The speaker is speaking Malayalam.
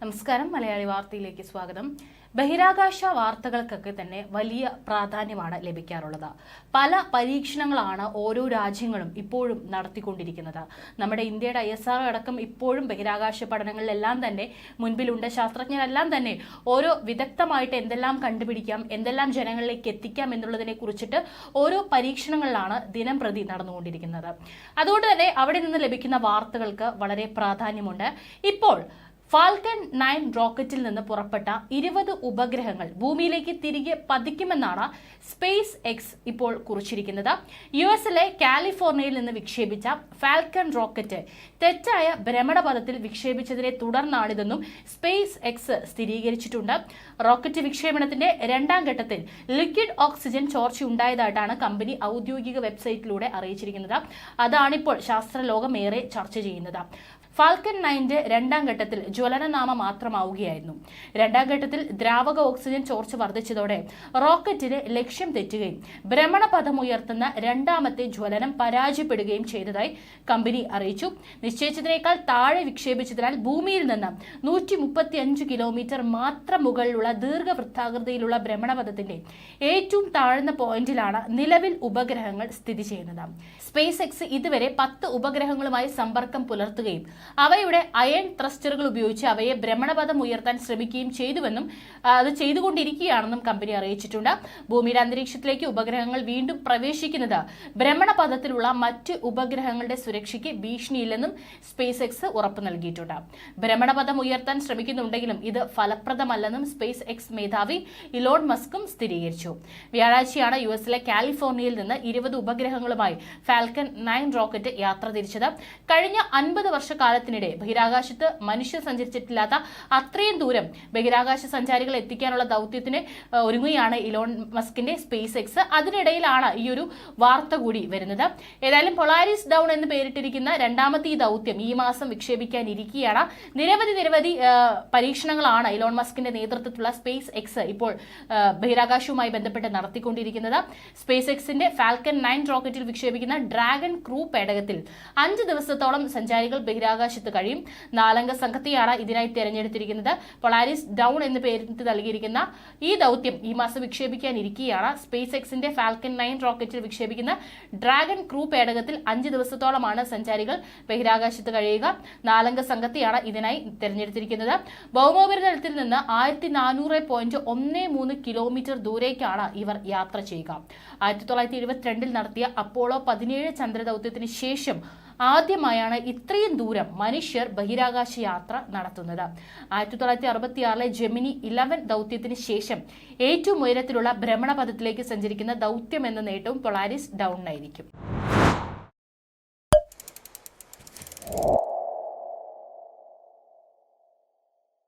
നമസ്കാരം. മലയാളി വാർത്തയിലേക്ക് സ്വാഗതം. ബഹിരാകാശ വാർത്തകൾക്കൊക്കെ തന്നെ വലിയ പ്രാധാന്യമാണ് ലഭിക്കാറുള്ളത്. പല പരീക്ഷണങ്ങളാണ് ഓരോ രാജ്യങ്ങളും ഇപ്പോഴും നടത്തിക്കൊണ്ടിരിക്കുന്നത്. നമ്മുടെ ഇന്ത്യയുടെ ഐ എസ് ആർ അടക്കം ഇപ്പോഴും ബഹിരാകാശ പഠനങ്ങളിലെല്ലാം തന്നെ മുൻപിലുണ്ട്. ശാസ്ത്രജ്ഞരെല്ലാം തന്നെ ഓരോ വിദഗ്ധമായിട്ട് എന്തെല്ലാം കണ്ടുപിടിക്കാം എന്തെല്ലാം ജനങ്ങളിലേക്ക് എത്തിക്കാം എന്നുള്ളതിനെ കുറിച്ചിട്ട് ഓരോ പരീക്ഷണങ്ങളിലാണ് ദിനം പ്രതി നടന്നുകൊണ്ടിരിക്കുന്നത്. അതുകൊണ്ട് തന്നെ അവിടെ നിന്ന് ലഭിക്കുന്ന വാർത്തകൾക്ക് വളരെ പ്രാധാന്യമുണ്ട്. ഇപ്പോൾ ഫാൽക്കൺ നയൻ റോക്കറ്റിൽ നിന്ന് പുറപ്പെട്ട ഇരുപത് ഉപഗ്രഹങ്ങൾ ഭൂമിയിലേക്ക് തിരികെ പതിക്കുമെന്നാണ് സ്പേസ് എക്സ് ഇപ്പോൾ കുറിച്ചിരിക്കുന്നത്. യു എസിലെ കാലിഫോർണിയയിൽ നിന്ന് വിക്ഷേപിച്ച ഫാൽക്കൺ റോക്കറ്റ് തെറ്റായ ഭ്രമണപഥത്തിൽ വിക്ഷേപിച്ചതിനെ തുടർന്നാണിതെന്നും സ്പേസ് എക്സ് സ്ഥിരീകരിച്ചിട്ടുണ്ട്. റോക്കറ്റ് വിക്ഷേപണത്തിന്റെ രണ്ടാം ഘട്ടത്തിൽ ലിക്വിഡ് ഓക്സിജൻ ചോർച്ചയുണ്ടായതായിട്ടാണ് കമ്പനി ഔദ്യോഗിക വെബ്സൈറ്റിലൂടെ അറിയിച്ചിരിക്കുന്നത്. അതാണിപ്പോൾ ശാസ്ത്രലോകം ഏറെ ചർച്ച ചെയ്യുന്നത്. ഫാൽക്കൺ നയന്റെ രണ്ടാം ഘട്ടത്തിൽ ജ്വലനനാമ മാത്രമാവുകയായിരുന്നു. രണ്ടാം ഘട്ടത്തിൽ ദ്രാവക ഓക്സിജൻ ചോർച്ച വർദ്ധിച്ചതോടെ റോക്കറ്റിന് ലക്ഷ്യം തെറ്റുകയും ഭ്രമണപഥം ഉയർത്തുന്ന രണ്ടാമത്തെ ജ്വലനം പരാജയപ്പെടുകയും ചെയ്തതായി കമ്പനി അറിയിച്ചു. നിശ്ചയിച്ചതിനേക്കാൾ താഴെ വിക്ഷേപിച്ചതിനാൽ ഭൂമിയിൽ നിന്ന് നൂറ്റി മുപ്പത്തി അഞ്ച് കിലോമീറ്റർ മാത്രം മുകളിലുള്ള ദീർഘവൃത്താകൃതിയിലുള്ള ഭ്രമണപഥത്തിന്റെ ഏറ്റവും താഴ്ന്ന പോയിന്റിലാണ് നിലവിൽ ഉപഗ്രഹങ്ങൾ സ്ഥിതി ചെയ്യുന്നത്. സ്പേസ് എക്സ് ഇതുവരെ പത്ത് ഉപഗ്രഹങ്ങളുമായി സമ്പർക്കം പുലർത്തുകയും അവയുടെ അയൺ ത്രസ്റ്ററുകൾ ഉപയോഗിച്ച് അവയെ ഭ്രമണപഥം ഉയർത്താൻ ശ്രമിക്കുകയും ചെയ്തുവെന്നും അത് ചെയ്തുകൊണ്ടിരിക്കുകയാണെന്നും കമ്പനി അറിയിച്ചിട്ടുണ്ട്. ഭൂമിയുടെ അന്തരീക്ഷത്തിലേക്ക് ഉപഗ്രഹങ്ങൾ വീണ്ടും പ്രവേശിക്കുന്നത് ഭ്രമണപഥത്തിലുള്ള മറ്റ് ഉപഗ്രഹങ്ങളുടെ സുരക്ഷയ്ക്ക് ഭീഷണിയില്ലെന്നും സ്പേസ് എക്സ് ഉറപ്പ് നൽകിയിട്ടുണ്ട്. ഭ്രമണപഥം ഉയർത്താൻ ശ്രമിക്കുന്നുണ്ടെങ്കിലും ഇത് ഫലപ്രദമല്ലെന്നും സ്പേസ് എക്സ് മേധാവി ഇലോൺ മസ്കും സ്ഥിരീകരിച്ചു. വ്യാഴാഴ്ചയാണ് യു എസിലെ കാലിഫോർണിയയിൽ നിന്ന് ഇരുപത് ഉപഗ്രഹങ്ങളുമായി ഫാൽക്കൺ നയൻ റോക്കറ്റ് യാത്ര തിരിച്ചത്. കഴിഞ്ഞ അൻപത് വർഷക്കാലത്തിനിടെ ബഹിരാകാശത്ത് മനുഷ്യർ സഞ്ചരിച്ചിട്ടില്ലാത്ത അത്രയും ദൂരം ബഹിരാകാശ സഞ്ചാരികൾ എത്തിക്കാനുള്ള ദൗത്യത്തിന് ഒരുങ്ങുകയാണ് ഇലോൺ മസ്കിന്റെ സ്പേസ് എക്സ്. അതിനിടയിലാണ് ഈ ഒരു വാർത്ത കൂടി വരുന്നത്. ഏതായാലും പൊളാരിസ് ഡൗൺ എന്ന് പേരിട്ടിരിക്കുന്ന രണ്ടാമത്തെ ഈ ദൗത്യം ഈ മാസം വിക്ഷേപിക്കാനിരിക്കുകയാണ്. നിരവധി നിരവധി പരീക്ഷണങ്ങളാണ് ഇലോൺ മസ്കിന്റെ നേതൃത്വത്തിലുള്ള സ്പേസ് എക്സ് ഇപ്പോൾ ബഹിരാകാശവുമായി ബന്ധപ്പെട്ട് നടത്തിക്കൊണ്ടിരിക്കുന്നത്. സ്പേസ് എക്സിന്റെ ഫാൽക്കൻ നയൻ റോക്കറ്റിൽ വിക്ഷേപിക്കുന്ന ഡ്രാഗൺ ക്രൂ പേടകത്തിൽ അഞ്ച് ദിവസത്തോളം സഞ്ചാരികൾ ബഹിരാകാശത്ത് കഴിയും. നാലംഗ സംഘത്തെയാണ് ഇതിനായി തെരഞ്ഞെടുത്തിരിക്കുന്നത്. പൊളാരിസ് ഡൗൺ എന്ന് പേരിട്ട് നൽകിയിരിക്കുന്ന ഈ ദൗത്യം ഈ മാസം വിക്ഷേപിക്കാനിരിക്കുകയാണ് സ്പേസ് എക്സിന്റെ ഫാൽക്കൻ നയൻ റോക്കറ്റിൽ വിക്ഷേപിക്കുന്ന ഡ്രാഗൺ ക്രൂ പേടകത്തിൽ അഞ്ച് ദിവസത്തോളമാണ് സഞ്ചാരികൾ ബഹിരാകാശത്ത് കഴിയുക. നാലംഗ സംഘത്തെയാണ് ഇതിനായി തെരഞ്ഞെടുത്തിരിക്കുന്നത്. ഭൗമോപരിതലത്തിൽ നിന്ന് ആയിരത്തി നാനൂറ് പോയിന്റ് ഒന്ന് മൂന്ന് കിലോമീറ്റർ ദൂരേക്കാണ് ഇവർ യാത്ര ചെയ്യുക. ആയിരത്തി തൊള്ളായിരത്തി എഴുപത്തിരണ്ടിൽ നടത്തിയ അപ്പോളോ പതിനേഴ് ചന്ദ്രദൗത്യത്തിന് ശേഷം ആദ്യമായാണ് ഇത്രയും ദൂരം മനുഷ്യർ ബഹിരാകാശ യാത്ര നടത്തുന്നത്. ആയിരത്തി തൊള്ളായിരത്തി അറുപത്തി ആറിലെ ജെമിനി ഇലവൻ ദൗത്യത്തിന് ശേഷം ഏറ്റവും ഉയരത്തിലുള്ള ഭ്രമണപഥത്തിലേക്ക് സഞ്ചരിക്കുന്ന ദൗത്യം എന്ന നേട്ടവും പൊളാരിസ് ഡൗണിനായിരിക്കും.